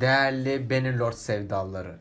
değerli Benilord sevdaları.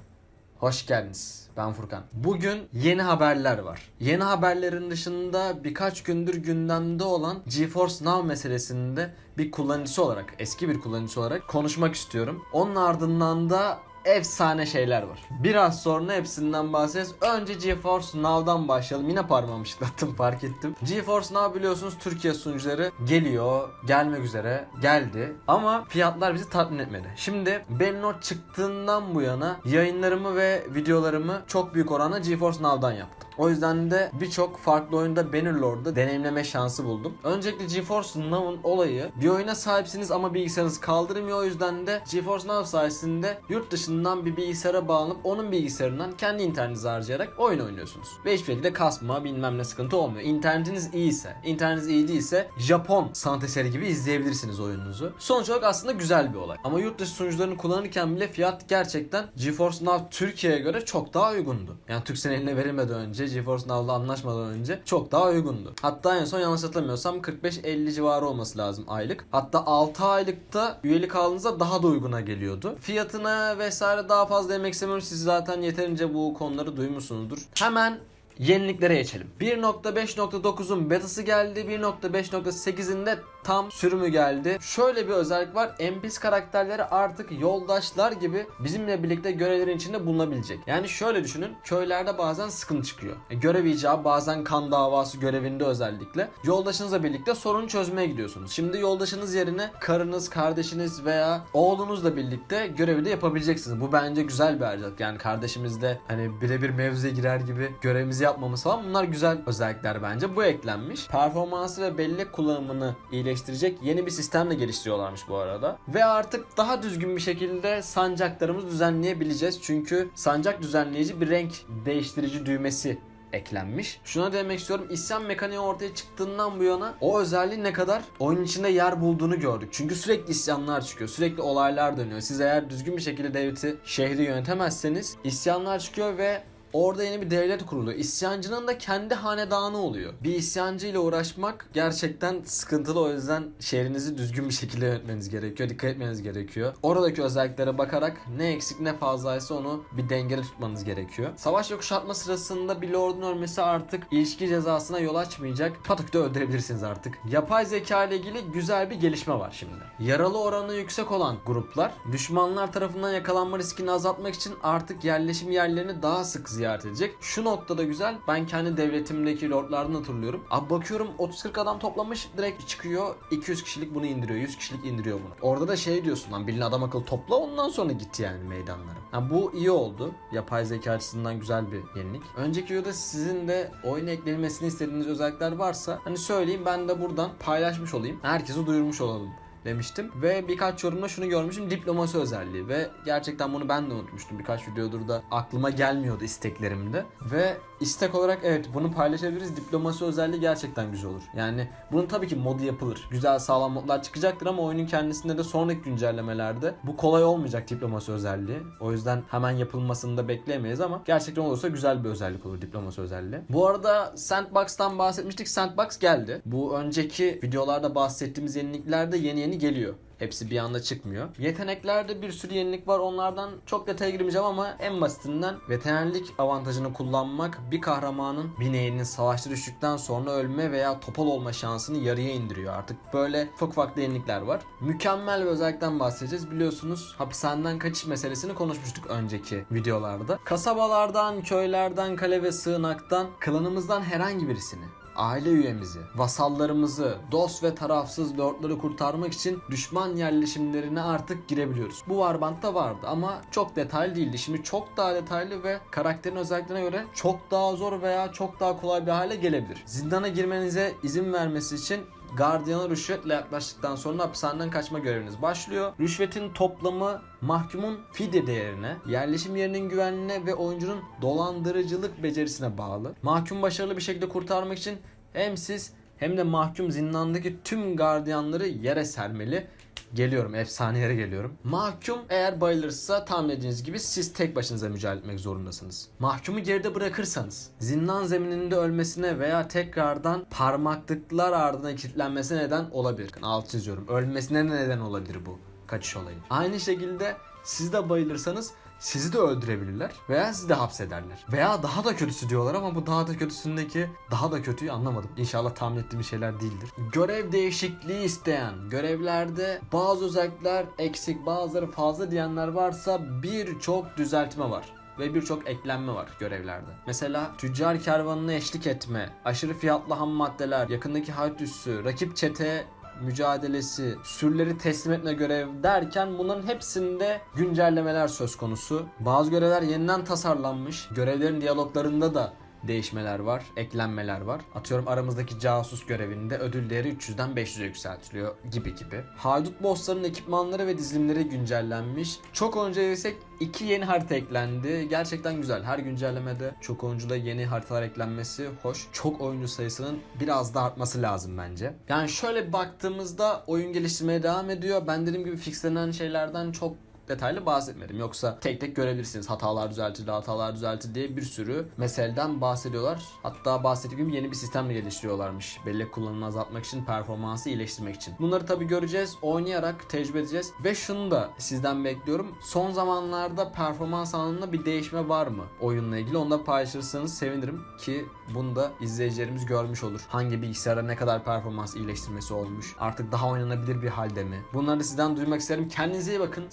Hoş geldiniz. Ben Furkan. Bugün yeni haberler var. Yeni haberlerin dışında birkaç gündür gündemde olan GeForce Now meselesinde bir kullanıcısı olarak, eski bir kullanıcısı olarak konuşmak istiyorum. Onun ardından da efsane şeyler var. Biraz sonra hepsinden bahsedeceğiz. Önce GeForce Now'dan başlayalım. Yine parmağımı şıklattım fark ettim. GeForce Now biliyorsunuz Türkiye sunucuları geliyor, gelmek üzere, geldi. Ama fiyatlar bizi tatmin etmedi. Şimdi Benlord çıktığından bu yana yayınlarımı ve videolarımı çok büyük oranda GeForce Now'dan yaptım. O yüzden de birçok farklı oyunda Bannerlord'da deneyimleme şansı buldum. Öncelikle GeForce Now'un olayı bir oyuna sahipsiniz ama bilgisayarınız kaldırmıyor. O yüzden de GeForce Now sayesinde yurt dışından bir bilgisayara bağlanıp onun bilgisayarından kendi internetinizi harcayarak oyun oynuyorsunuz. Ve hiçbir şekilde kasma bilmem ne sıkıntı olmuyor. İnternetiniz iyiyse, internetiniz iyi değilse Japon sanat eseri gibi izleyebilirsiniz oyununuzu. Sonuç olarak aslında güzel bir olay. Ama yurt dışı sunucularını kullanırken bile fiyat gerçekten GeForce Now Türkiye'ye göre çok daha uygundu. Yani Türkcell'in eline verilmeden önce GeForce Now'la anlaşmadan önce çok daha uygundu. Hatta en son yanlış hatırlamıyorsam 45-50 civarı olması lazım aylık. Hatta 6 aylıkta üyelik aldığınızda daha da uyguna geliyordu. Fiyatına vesaire daha fazla demek istemiyorum. Siz zaten yeterince bu konuları duymuşsunuzdur. Hemen yeniliklere geçelim. 1.5.9'un betası geldi. 1.5.8'in de tam sürümü geldi. Şöyle bir özellik var. NPC karakterleri artık yoldaşlar gibi bizimle birlikte görevlerin içinde bulunabilecek. Yani şöyle düşünün. Köylerde bazen sıkıntı çıkıyor. E, görev icabı bazen kan davası görevinde özellikle. Yoldaşınızla birlikte sorunu çözmeye gidiyorsunuz. Şimdi yoldaşınız yerine karınız, kardeşiniz veya oğlunuzla birlikte görevi de yapabileceksiniz. Bu bence güzel bir ayrıcalık. Yani kardeşimizle hani birebir mevzuya girer gibi görevimizi yapmamız falan bunlar güzel özellikler bence. Bu eklenmiş. Performansı ve bellek kullanımını iyileştirecek yeni bir sistem de geliştiriyorlarmış bu arada. Ve artık daha düzgün bir şekilde sancaklarımızı düzenleyebileceğiz. Çünkü sancak düzenleyici bir renk değiştirici düğmesi eklenmiş. Şuna demek istiyorum isyan mekaniği ortaya çıktığından bu yana o özelliğin ne kadar oyun içinde yer bulduğunu gördük. Çünkü sürekli isyanlar çıkıyor. Sürekli olaylar dönüyor. Siz eğer düzgün bir şekilde devleti, şehri yönetemezseniz isyanlar çıkıyor ve Orada yeni bir devlet kuruluyor. İsyancının da kendi hanedanı oluyor. Bir isyancı ile uğraşmak gerçekten sıkıntılı. O yüzden şehrinizi düzgün bir şekilde yönetmeniz gerekiyor. Dikkat etmeniz gerekiyor. Oradaki özelliklere bakarak ne eksik ne fazlaysa onu bir dengede tutmanız gerekiyor. Savaş ve kuşatma sırasında bir lordun ölmesi artık ilişki cezasına yol açmayacak. Patuk'ta öldürebilirsiniz artık. Yapay zeka ile ilgili güzel bir gelişme var şimdi. Yaralı oranı yüksek olan gruplar düşmanlar tarafından yakalanma riskini azaltmak için artık yerleşim yerlerini daha sık ziyaret edecek. Şu noktada güzel. Ben kendi devletimdeki lordlardan hatırlıyorum. Abi bakıyorum 30-40 adam toplamış direkt çıkıyor 200 kişilik bunu indiriyor. 100 kişilik indiriyor bunu. Orada da şey diyorsun lan bilin adam akıllı topla ondan sonra gitti yani meydanlara. Yani bu iyi oldu. Yapay zeka açısından güzel bir yenilik. Önceki videoda sizin de oyuna eklenmesini istediğiniz özellikler varsa hani söyleyeyim ben de buradan paylaşmış olayım. Herkese duyurmuş olalım demiştim. Ve birkaç yorumda şunu görmüşüm diplomasi özelliği ve gerçekten bunu ben de unutmuştum. Birkaç videodur da aklıma gelmiyordu isteklerimde. Ve istek olarak evet bunu paylaşabiliriz. Diplomasi özelliği gerçekten güzel olur. Yani bunun tabii ki modu yapılır. Güzel sağlam modlar çıkacaktır ama oyunun kendisinde de sonraki güncellemelerde bu kolay olmayacak diplomasi özelliği. O yüzden hemen yapılmasını da bekleyemeyiz ama gerçekten olursa güzel bir özellik olur diplomasi özelliği. Bu arada Sandbox'tan bahsetmiştik. Sandbox geldi. Bu önceki videolarda bahsettiğimiz yeniliklerde yeni yeni geliyor. Hepsi bir anda çıkmıyor. Yeteneklerde bir sürü yenilik var. Onlardan çok detaya girmeyeceğim ama en basitinden veterinerlik avantajını kullanmak bir kahramanın bineğinin savaşta düştükten sonra ölme veya topal olma şansını yarıya indiriyor. Artık böyle ufak ufak yenilikler var. Mükemmel bir özellikten bahsedeceğiz. Biliyorsunuz hapishaneden kaçış meselesini konuşmuştuk önceki videolarda. Kasabalardan, köylerden, kale ve sığınaktan klanımızdan herhangi birisini aile üyemizi, vasallarımızı, dost ve tarafsız lordları kurtarmak için düşman yerleşimlerine artık girebiliyoruz. Bu Warband'da vardı ama çok detaylı değildi. Şimdi çok daha detaylı ve karakterin özelliklerine göre çok daha zor veya çok daha kolay bir hale gelebilir. Zindana girmenize izin vermesi için Gardiyana rüşvetle yaklaştıktan sonra hapishaneden kaçma göreviniz başlıyor. Rüşvetin toplamı mahkumun fidye değerine, yerleşim yerinin güvenliğine ve oyuncunun dolandırıcılık becerisine bağlı. Mahkum başarılı bir şekilde kurtarmak için hem siz hem de mahkum zindandaki tüm gardiyanları yere sermeli. Geliyorum efsanelere geliyorum. Mahkum eğer bayılırsa tahmin edeceğiniz gibi siz tek başınıza mücadele etmek zorundasınız. Mahkumu geride bırakırsanız zindan zemininde ölmesine veya tekrardan parmaklıklar ardına kilitlenmesine neden olabilir. Alt çiziyorum. Ölmesine neden olabilir bu kaçış olayı. Aynı şekilde Siz de bayılırsanız sizi de öldürebilirler veya sizi de hapsederler. Veya daha da kötüsü diyorlar ama bu daha da kötüsündeki daha da kötüyü anlamadım. İnşallah tahmin ettiğim şeyler değildir. Görev değişikliği isteyen, görevlerde bazı özellikler eksik, bazıları fazla diyenler varsa birçok düzeltme var ve birçok eklenme var görevlerde. Mesela tüccar kervanına eşlik etme, aşırı fiyatlı ham maddeler, yakındaki haydut üssü, rakip çete mücadelesi, sürüleri teslim etme görev derken bunların hepsinde güncellemeler söz konusu. Bazı görevler yeniden tasarlanmış. Görevlerin diyaloglarında da değişmeler var, eklenmeler var. Atıyorum aramızdaki casus görevinde ödül değeri 300'den 500'e yükseltiliyor gibi gibi. Haydut bossların ekipmanları ve dizilimleri güncellenmiş. Çok önce desek iki yeni harita eklendi. Gerçekten güzel. Her güncellemede çok oyuncuda yeni haritalar eklenmesi hoş. Çok oyuncu sayısının biraz da artması lazım bence. Yani şöyle baktığımızda oyun geliştirmeye devam ediyor. Ben dediğim gibi fixlenen şeylerden çok detaylı bahsetmedim. Yoksa tek tek görebilirsiniz. Hatalar düzeltildi, hatalar düzeltildi diye bir sürü meseleden bahsediyorlar. Hatta bahsettiğim gibi yeni bir sistem de geliştiriyorlarmış. Bellek kullanımını azaltmak için, performansı iyileştirmek için. Bunları tabi göreceğiz, oynayarak tecrübe edeceğiz. Ve şunu da sizden bekliyorum. Son zamanlarda performans anlamında bir değişme var mı oyunla ilgili? Onu da paylaşırsanız sevinirim ki bunu da izleyicilerimiz görmüş olur. Hangi bilgisayara ne kadar performans iyileştirmesi olmuş? Artık daha oynanabilir bir halde mi? Bunları sizden duymak isterim. Kendinize iyi bakın.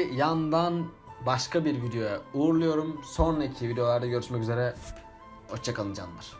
Yandan başka bir videoya uğurluyorum. Sonraki videolarda görüşmek üzere. Hoşçakalın canlar.